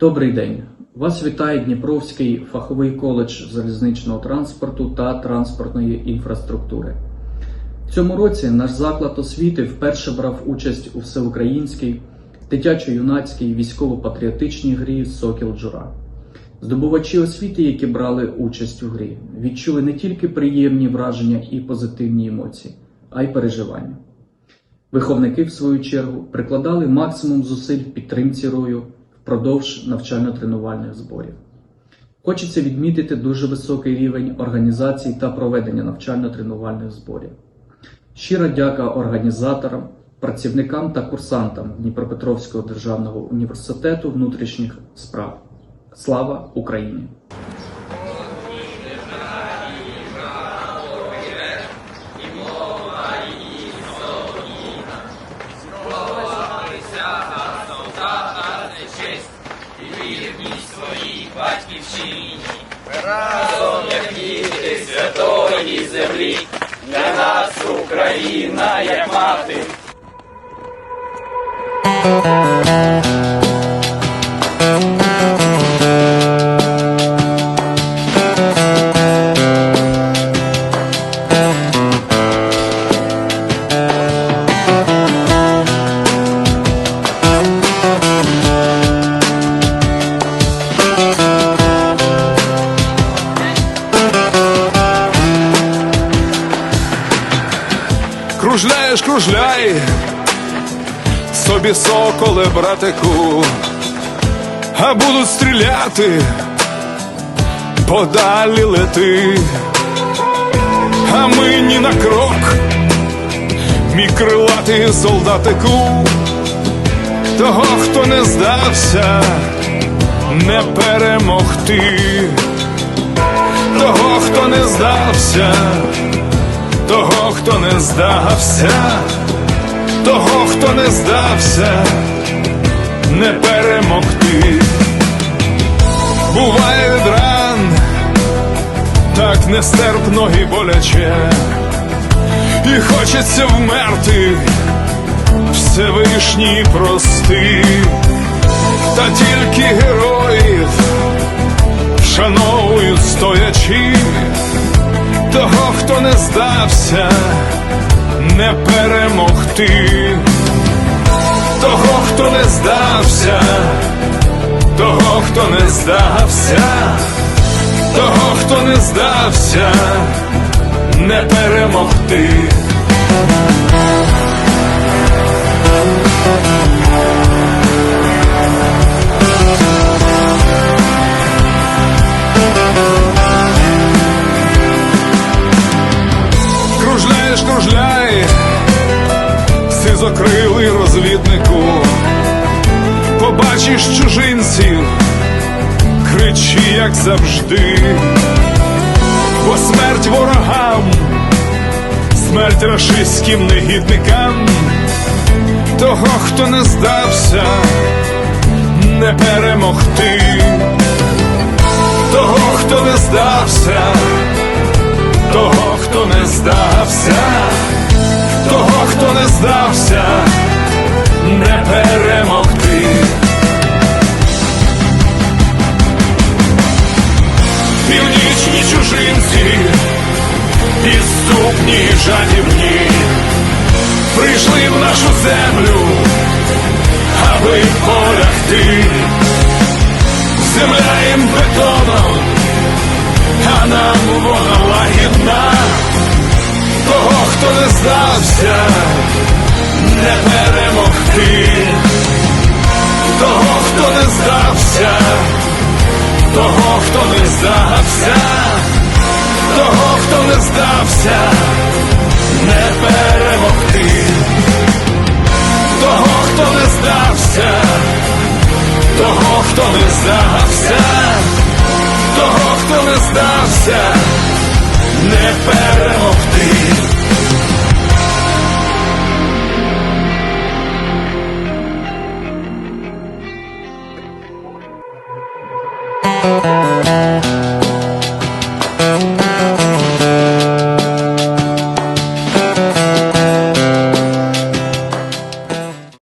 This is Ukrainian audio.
Добрий день. Вас вітає Дніпровський фаховий коледж залізничного транспорту та транспортної інфраструктури. В цьому році наш заклад освіти вперше брав участь у всеукраїнській дитячо-юнацькій військово-патріотичній грі Сокіл Джура. Здобувачі освіти, які брали участь у грі, відчули не тільки приємні враження і позитивні емоції, а й переживання. Виховники, в свою чергу, прикладали максимум зусиль в підтримці рою впродовж навчально-тренувальних зборів. Хочеться відмітити дуже високий рівень організації та проведення навчально-тренувальних зборів. Щира дяка організаторам, працівникам та курсантам Дніпропетровського державного університету внутрішніх справ. Слава Україні! Разом, як діти святої землі, для нас Україна, як мати. Кружляєш, кружляй, собі соколе, братику, а будуть стріляти, подалі лети, а ми ні на крок, мій крилатий солдатику, того, хто не здався, не перемогти, того, хто не здався того, хто не здався, того, хто не здався, не перемогти. Буває від ран, так нестерпно і боляче, і хочеться вмерти, Всевишній прости, та тільки героїв вшановують стоячи того, хто не здався, не перемогти, того, хто не здався, того, хто не здався, того, хто не здався, не перемогти. Сизокрилий розвіднику, побачиш чужинців, кричи, як завжди, бо смерть ворогам, смерть рашистським негідникам, того, хто не здався, не перемогти, того, хто не здався того, хто не здався, того, хто не здався, не перемогти. Північні чужинці, підступні й жадібні, прийшли в нашу землю, аби полягти, земля їм бетоном а нам вона лагідна, того, хто не здався, не того, хто не здався, того, хто не здався, не перемогти, того, хто не здався, того, хто не здався. Того, хто не здався, не перемогти.